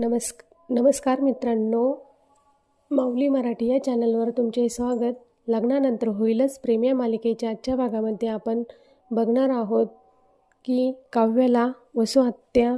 नमस्क नमस्कार मित्रांनो. माऊली मराठी या चॅनलवर तुमचे स्वागत. लग्नानंतर होईलच प्रेम या मालिकेच्या आजच्या भागामध्ये आपण बघणार आहोत की काव्याला वसू आत्या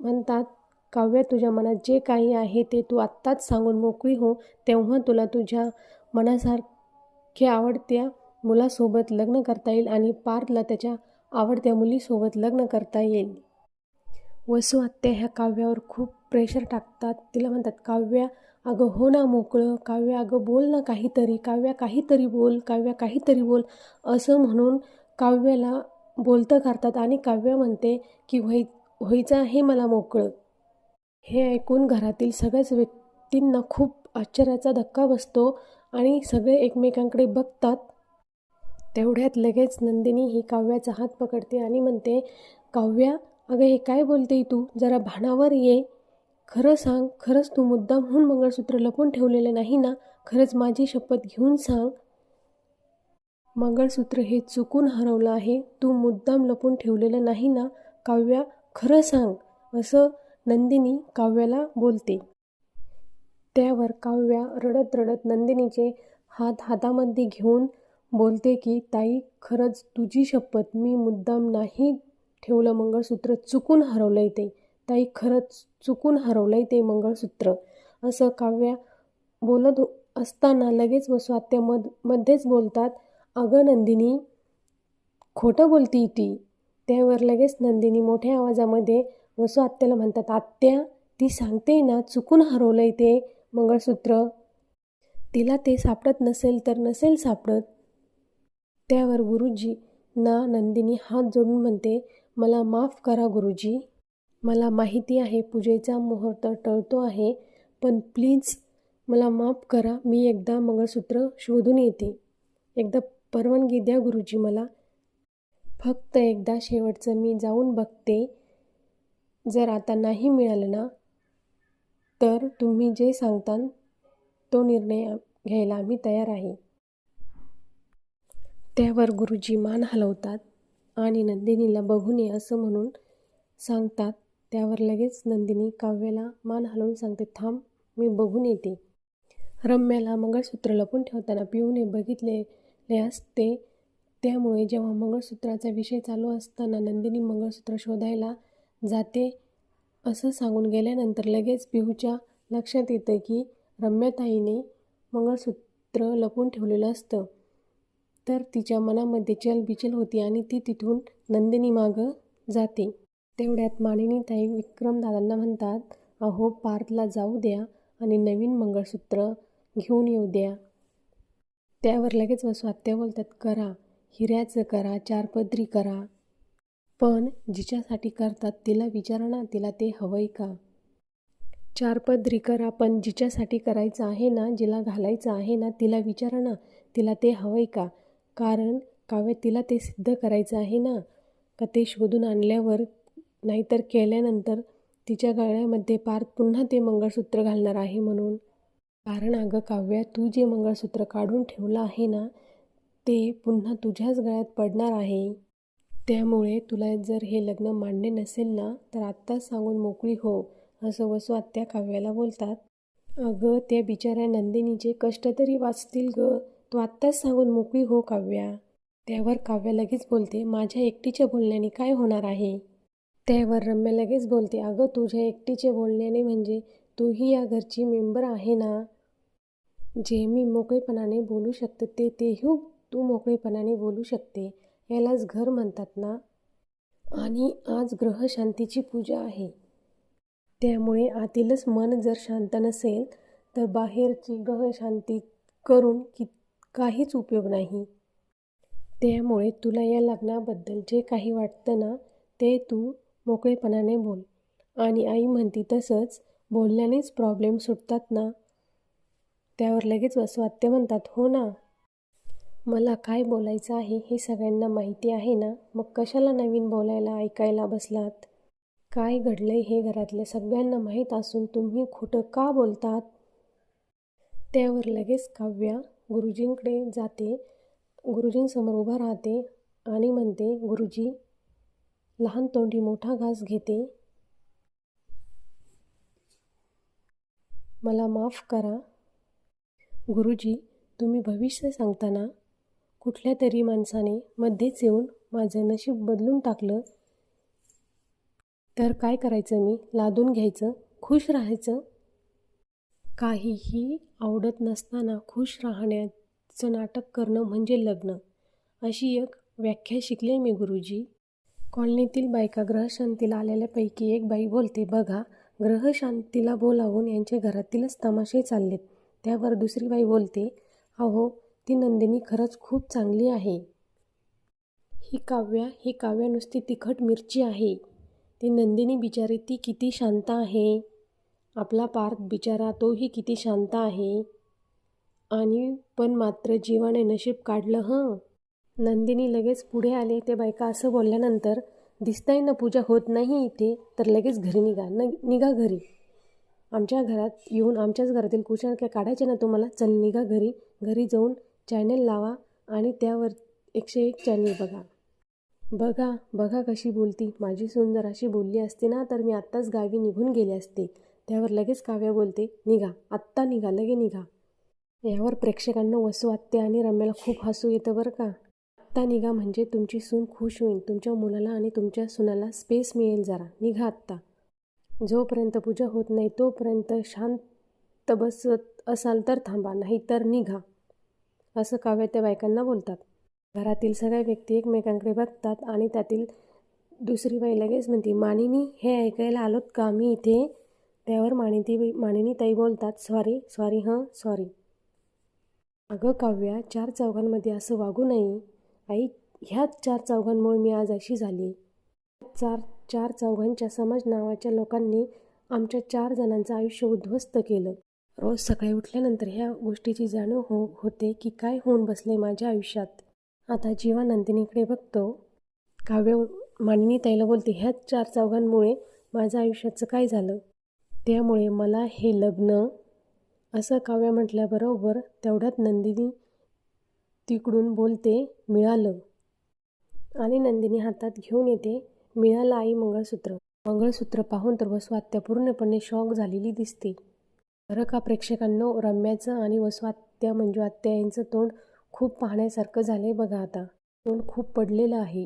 म्हणतात काव्य तुझ्या मनात जे काही आहे ते तू आत्ताच सांगून मोकळी हो. तेव्हा तुला तुझ्या मनासारख्या आवडत्या मुलासोबत लग्न करता येईल आणि पार्थला त्याच्या आवडत्या मुलीसोबत लग्न करता येईल. वसू ह्या काव्यावर खूप प्रेशर टाकतात. तिला म्हणतात काव्या अगं हो ना मोकळं. काव्या अगं बोल ना काहीतरी. काव्या काहीतरी बोल. काव्या काहीतरी बोल. असं म्हणून काव्याला बोलतं करतात आणि काव्य म्हणते की व्हाय व्हायचं आहे मला मोकळं. हे ऐकून घरातील सगळ्याच व्यक्तींना खूप आश्चर्याचा धक्का बसतो आणि सगळे एकमेकांकडे बघतात. तेवढ्यात लगेच नंदिनी ही काव्याचा हात पकडते आणि म्हणते काव्या अगं हे काय बोलते तू? जरा भानावर ये. खरं सांग खरंच तू मुद्दामहून मंगळसूत्र लपून ठेवलेलं नाही ना? खरंच माझी शपथ घेऊन सांग. मंगळसूत्र हे चुकून हरवलं आहे. तू मुद्दाम लपून ठेवलेलं नाही ना? काव्या खरं सांग. असं नंदिनी काव्याला बोलते. त्यावर काव्या रडत रडत नंदिनीचे हात हातामध्ये घेऊन बोलते की ताई खरंच तुझी शपथ मी मुद्दाम नाही ठेवलं मंगळसूत्र चुकून हरवलं आहे ते. ताई खरंच चुकून हरवलं आहे ते मंगळसूत्र. असं काव्या बोलत असताना लगेच वसू आत्या मध मध्येच बोलतात अगं नंदिनी खोटं बोलती ती. त्यावर लगेच नंदिनी मोठ्या आवाजामध्ये वसू आत्याला म्हणतात आत्या ती सांगते ना चुकून हरवलं आहे ते मंगळसूत्र. तिला ते सापडत नसेल तर नसेल सापडत. त्यावर गुरुजी ना नंदिनी हात जोडून म्हणते मला माफ करा गुरुजी. मला माहिती आहे पूजेचा मुहूर्त टळतो आहे पण प्लीज मला माफ करा मी एकदा मंगळसूत्र शोधून येते. एकदा परवानगी द्या गुरुजी मला. फक्त एकदा शेवटचं मी जाऊन बघते. जर आता नाही मिळालं ना तर तुम्ही जे सांगता तो निर्णय घ्यायला आम्ही तयार आहे. त्यावर गुरुजी मान हलवतात. आणि नंदिनीला बघून ये असं म्हणून सांगतात. त्यावर लगेच नंदिनी काव्याला मान हलवून सांगते थांब मी बघून येते. रम्याला मंगळसूत्र लपून ठेवताना पिऊने बघितलेले असते. त्यामुळे जेव्हा मंगळसूत्राचा विषय चालू असताना नंदिनी मंगळसूत्र शोधायला जाते असं सांगून गेल्यानंतर लगेच पिहूच्या लक्षात येतं की रम्याताईने मंगळसूत्र लपून ठेवलेलं असतं. तर तिच्या मनामध्ये चलबिचल होती आणि ती तिथून नंदिनी मागं जाते. तेवढ्यात मानिनीताई विक्रमदादांना म्हणतात अहो पार्थला जाऊ द्या आणि नवीन मंगळसूत्र घेऊन येऊ द्या. त्यावर लगेच वसू बोलतात करा हिऱ्याचं करा चारपदरी करा. पण जिच्यासाठी करतात तिला विचारा ना तिला ते हवंय का? चारपदरी करा पण जिच्यासाठी करायचं आहे ना जिला घालायचं आहे ना तिला विचारा ना तिला ते हवंय का? कारण काव्य तिला ते सिद्ध करायचं आहे ना? का ते शोधून आणल्यावर नाहीतर केल्यानंतर तिच्या गळ्यामध्ये पार्थ पुन्हा ते मंगळसूत्र घालणार आहे म्हणून. कारण अगं काव्या तू जे मंगळसूत्र काढून ठेवलं आहे ना ते पुन्हा तुझ्याच गळ्यात पडणार आहे. त्यामुळे तुला जर हे लग्न मान्य नसेल ना तर आत्ताच सांगून मोकळी हो असं वसू आत्या काव्याला बोलतात. अगं त्या बिचाऱ्या नंदिनीचे कष्ट तरी वाचतील ग. तू आत्ताच सांगून मोकळी हो काव्या. त्यावर काव्या लगेच बोलते माझ्या एकटीच्या बोलण्याने काय होणार आहे? त्यावर रम्या लगेच बोलते अगं तुझ्या एकटीचे बोलण्याने म्हणजे तूही या घरची मेंबर आहे ना? जे मी मोकळेपणाने बोलू शकते ते तेही तू मोकळेपणाने बोलू शकते यालाच घर म्हणतात ना? आणि आज ग्रहशांतीची पूजा आहे. त्यामुळे आतीलच मन जर शांत नसेल तर बाहेरची ग्रहशांती करून कित काहीच उपयोग नाही. त्यामुळे तुला या लग्नाबद्दल जे काही वाटतं ना ते तू मोकळेपणाने बोल. आणि आई म्हणती तसंच बोलण्यानेच प्रॉब्लेम सुटतात ना. त्यावर लगेच वसवात्य म्हणतात हो ना. मला काय बोलायचं आहे हे सगळ्यांना माहिती आहे ना? मग कशाला नवीन बोलायला ऐकायला बसलात? काय घडलंय हे घरातल्या सगळ्यांना माहीत असून तुम्ही खोटं का बोलतात? त्यावर लगेच काव्या गुरुजींकडे जाते गुरुजींसमोर उभा राहते आणि म्हणते गुरुजी लहान तोंडी मोठा घास घेते. मला माफ करा. गुरुजी तुम्ही भविष्य सांगताना कुठल्या तरी माणसाने मध्येच येऊन माझं नशीब बदलून टाकलं. तर काय करायचं मी? लादून घ्यायचं? खुश राहायचं? काहीही आवडत नसताना खुश राहण्याचं नाटक करणं म्हणजे लग्न. अशी एक व्याख्या शिकले मी गुरुजी. कॉलनीतील बायका ग्रहशांतीला आलेल्यापैकी एक बाई बोलते बघा ग्रहशांतीला बोलावून यांच्या घरातीलच तमाशे चाललेत. त्यावर दुसरी बाई बोलते अहो ती नंदिनी खरंच खूप चांगली आहे. ही काव्या ही काव्या नुसती तिखट मिरची आहे. ती नंदिनी बिचारी ती किती शांत आहे. आपला पार्थ बिचारा तोही किती शांत आहे. आणि पण मात्र जीवाने नशीब काढलं हं? नंदिनी लगेच पुढे आले. ते बायका असं बोलल्यानंतर दिसतंय ना पूजा होत नाही इथे तर लगेच घरी निघा. न निघा घरी. आमच्या घरात येऊन आमच्याच घरातील कुशल काय काढायचे ना तुम्हाला? चल निघा घरी. घरी जाऊन चॅनेल लावा आणि त्यावर एकशे एक चॅनेल बघा. बघा बघा कशी बोलती. माझी सुंदर अशी बोलली असती ना तर मी आत्ताच गावी निघून गेले असते. त्यावर लगेच काव्या बोलते निघा आत्ता निघा लगे निघा. यावर प्रेक्षकांना वसू आत्या आणि रम्याला खूप हसू येतं बरं का. आत्ता निघा म्हणजे तुमची सून खुश होईल तुमच्या मुलाला आणि तुमच्या सुनाला स्पेस मिळेल जरा. निघा आत्ता. जोपर्यंत पूजा होत नाही तोपर्यंत शांत बसत असाल तर थांबा नाही तर निघा असं काव्य त्या बायकांना बोलतात. घरातील सगळ्या व्यक्ती एकमेकांकडे बघतात आणि त्यातील दुसरी बाई लगेच म्हणते मानिनी हे ऐकायला आलोत का? मी इथे त्यावर मानिती मानिनीताई बोलतात सॉरी सॉरी हं सॉरी. अगं काव्या चार चौघांमध्ये असं वागू नये. आई ह्याच चार चौघांमुळे मी आज अशी झाली. चार चार चौघांच्या समाज नावाच्या लोकांनी आमच्या चार जणांचं आयुष्य उद्ध्वस्त केलं. रोज सकाळी उठल्यानंतर ह्या गोष्टीची जाणीव हो होते की काय होऊन बसले माझ्या आयुष्यात. आता जेव्हा नंदिनीकडे बघतो. काव्य मानिनीताईला बोलते ह्याच चार चौघांमुळे माझं आयुष्याचं काय झालं? त्यामुळे मला हे लग्न असं काव्य म्हटल्याबरोबर तेवढ्यात नंदिनी तिकडून बोलते मिळालं. आणि नंदिनी हातात घेऊन येते मिळालं आई मंगळसूत्र. मंगळसूत्र पाहून तर वसू पूर्णपणे शॉक झालेली दिसते. खरं का प्रेक्षकांनो रम्याचं आणि वसू आत्या मंजू म्हणजे आत्या यांचं तोंड खूप पाहण्यासारखं झालं बघा आता. तोंड खूप पडलेलं आहे.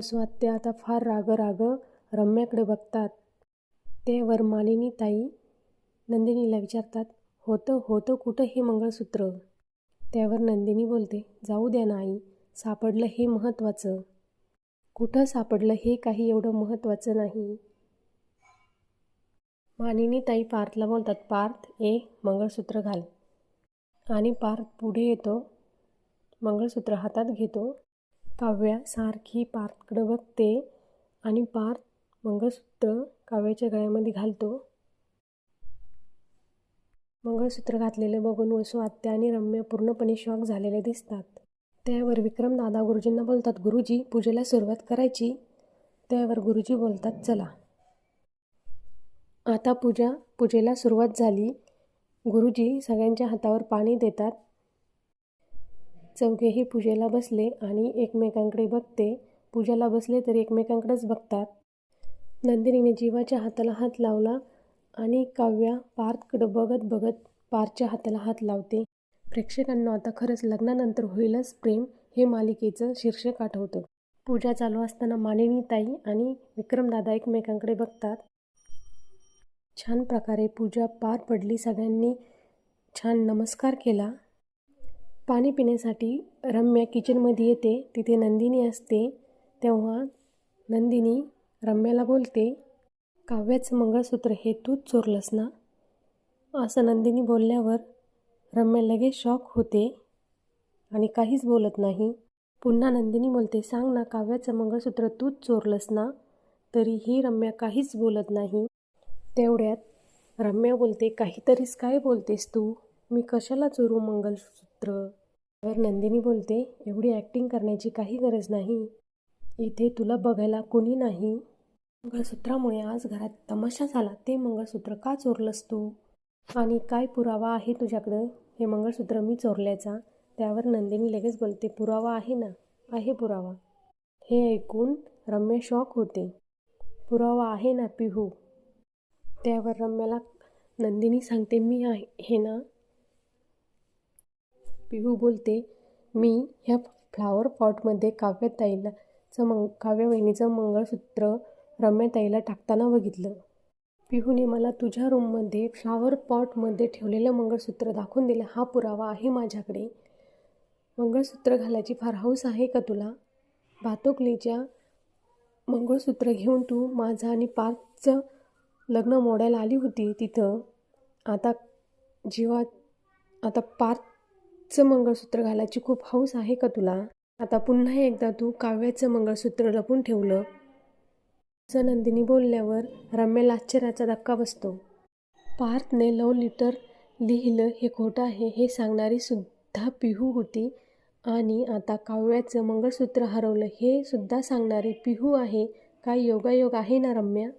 वसुआत्या आता फार राग राग रम्याकडे बघतात. ते मालिनी ताई नंदिनीला विचारतात होतं होतं कुठं हे मंगळसूत्र? त्यावर नंदिनी बोलते जाऊ द्या ना आई सापडलं हे महत्त्वाचं. कुठं सापडलं हे काही एवढं महत्त्वाचं नाही? मानिनी ताई पार्थला बोलतात पार्थ ए मंगळसूत्र घाल. आणि पार्थ पुढे येतो मंगळसूत्र हातात घेतो. काव्या सारखी पार्थकडं बघते आणि पार्थ मंगळसूत्र काव्याच्या गळ्यामध्ये घालतो. मंगळसूत्र घातलेले बघून वसू आत्या आणि रम्य पूर्णपणे शॉक झालेले दिसतात. त्यावर विक्रम दादा गुरुजींना बोलतात गुरुजी पूजेला सुरुवात करायची. त्यावर गुरुजी बोलतात चला. आता पूजा पूजेला सुरुवात झाली. गुरुजी सगळ्यांच्या हातावर पाणी देतात. चौघेही पूजेला बसले आणि एकमेकांकडे बघते. पूजेला बसले तरी एकमेकांकडेच बघतात. नंदिनीने जीवाच्या हाताला हात लावला आणि काव्या पार्थकडं बघत बघत पार्थच्या हाताला हात लावते. प्रेक्षकांना आता खरंच लग्नानंतर होईलच प्रेम हे मालिकेचं शीर्षक आठवतं. पूजा चालू असताना मानिनी ताई आणि विक्रमदादा एकमेकांकडे बघतात. छान प्रकारे पूजा पार पडली सगळ्यांनी छान नमस्कार केला. पाणी पिण्यासाठी रम्या किचनमध्ये येते. तिथे नंदिनी असते. तेव्हा नंदिनी रम्याला बोलते काव्याचं मंगळसूत्र हे तूच चोरलंस ना? असं नंदिनी बोलल्यावर रम्या लगेच शॉक होते आणि काहीच बोलत नाही. पुन्हा नंदिनी बोलते सांग ना काव्याचं मंगळसूत्र तूच चोरलंस ना? तरीही रम्या काहीच बोलत नाही. तेवढ्यात रम्या बोलते काहीतरीच काय बोलतेस तू? मी कशाला चोरू मंगळसूत्र? तर नंदिनी बोलते एवढी ॲक्टिंग करण्याची काही गरज नाही. इथे तुला बघायला कोणी नाही. मंगळसूत्रामुळे आज घरात तमाशा झाला. ते मंगळसूत्र का चोरलंस तू? आणि काय पुरावा आहे तुझ्याकडं? हे मंगळसूत्र मी चोरल्याचा. त्यावर नंदिनी लगेच बोलते पुरावा आहे ना? आहे पुरावा. हे ऐकून रम्य शॉक होते. पुरावा आहे ना पिहू? त्यावर रम्याला नंदिनी सांगते मी आहे हे ना? पिहू बोलते मी ह्या फ्लावर पॉटमध्ये चं मंग काव्या वहिनीचं मंगळसूत्र रम्याताईला टाकताना बघितलं. पिहूने मला तुझ्या रूममध्ये फ्लावर पॉटमध्ये ठेवलेलं मंगळसूत्र दाखवून दिलं. हा पुरावा आहे माझ्याकडे. मंगळसूत्र घालायची फार हौस आहे का तुला? भातोकलीच्या मंगळसूत्र घेऊन तू माझं आणि पार्थचं लग्न मोडायला आली होती तिथं. आता जेव्हा आता पार्थचं मंगळसूत्र घालायची खूप हौस आहे का तुला? आता पुन्हा एकदा तू काव्याचं मंगळसूत्र लपून ठेवलं. असं नंदिनी बोलल्यावर रम्याला आश्चर्याचा धक्का बसतो. पार्थने लव लिटर लिहिलं हे खोटं आहे हे सांगणारी सुद्धा पिहू होती आणि आता काव्याचं मंगळसूत्र हरवलं हे सुद्धा सांगणारी पिहू आहे. काय योगायोग आहे ना रम्या?